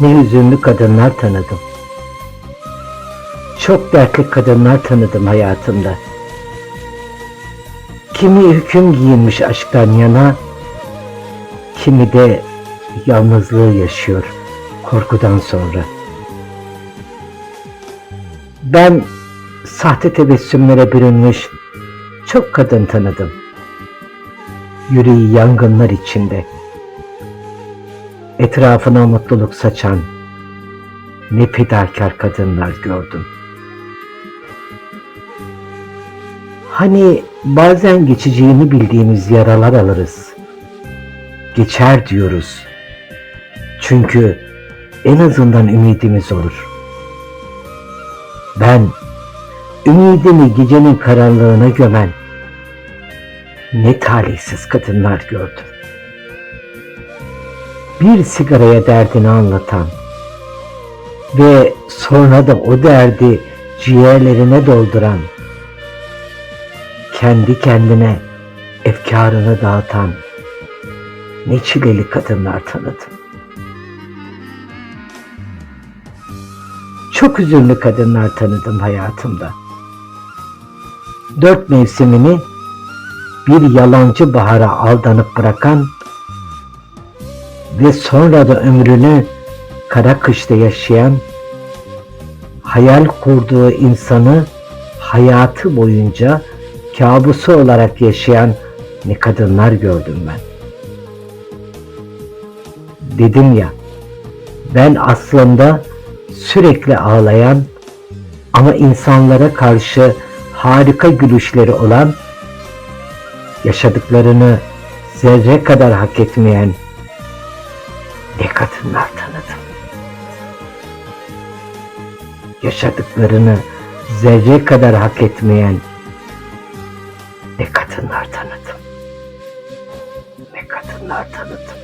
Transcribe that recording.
ne hüzünlü kadınlar tanıdım. Çok dertli kadınlar tanıdım hayatımda. Kimi hüküm giyinmiş aşktan yana, kimi de yalnızlığı yaşıyor korkudan sonra. Ben sahte tebessümlere bürünmüş çok kadın tanıdım. Yüreği yangınlar içinde. Etrafına mutluluk saçan ne fedakar kadınlar gördüm. Hani bazen geçeceğini bildiğimiz yaralar alırız. Geçer diyoruz. Çünkü en azından ümidimiz olur. Ben ümidimi gecenin karanlığına gömen ne talihsiz kadınlar gördüm. Bir sigaraya derdini anlatan ve sonra da o derdi ciğerlerine dolduran, kendi kendine efkarını dağıtan ne çileli kadınlar tanıdım. Çok hüzünlü kadınlar tanıdım hayatımda. Dört mevsimini bir yalancı bahara aldanıp bırakan ve sonra da ömrünü kara kışta yaşayan, hayal kurduğu insanı hayatı boyunca kabusu olarak yaşayan ne kadınlar gördüm ben. Dedim ya, ben aslında sürekli ağlayan ama insanlara karşı harika gülüşleri olan, yaşadıklarını zerre kadar hak etmeyen kadınlar tanıdım. Yaşadıklarını zerre kadar hak etmeyen ne kadınlar tanıdım. Ne kadınlar tanıdım.